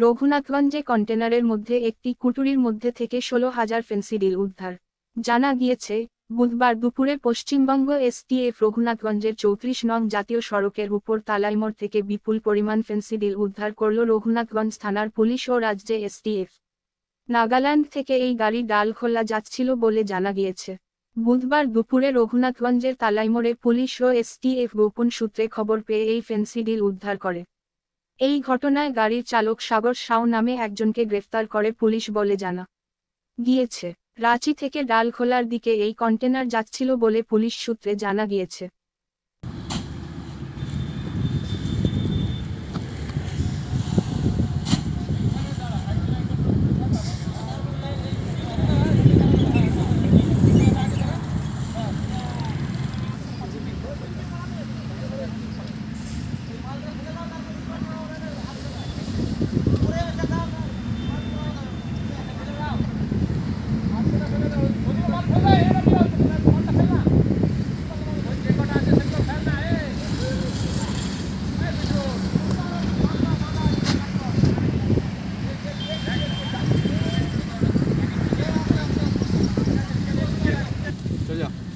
রঘুনাথগঞ্জে কন্টেনারের মধ্যে একটি কুটুরির মধ্যে থেকে ষোলো হাজার ফেন্সিডিল উদ্ধার। জানা গিয়েছে, বুধবার দুপুরে পশ্চিমবঙ্গ এসটিএফ রঘুনাথগঞ্জের চৌত্রিশ নং জাতীয় সড়কের উপর তালাইমোড় থেকে বিপুল পরিমাণ ফেন্সিডিল উদ্ধার করল রঘুনাথগঞ্জ থানার পুলিশ ও রাজ্যে এসটিএফ। নাগাল্যান্ড থেকে এই গাড়ি ডালখোলা যাচ্ছিল বলে জানা গিয়েছে। বুধবার দুপুরে রঘুনাথগঞ্জের তালাইমোড়ে পুলিশ ও এসটিএফ গোপন সূত্রে খবর পেয়ে এই ফেন্সিডিল উদ্ধার করে। এই ঘটনায় গাড়ির চালক সাগর সাউ নামে একজনকে গ্রেফতার করে পুলিশ বলে জানা গিয়েছে। রাঁচি থেকে ডালখোলার দিকে এই কন্টেনার যাচ্ছিল বলে পুলিশ সূত্রে জানা গিয়েছে। bien.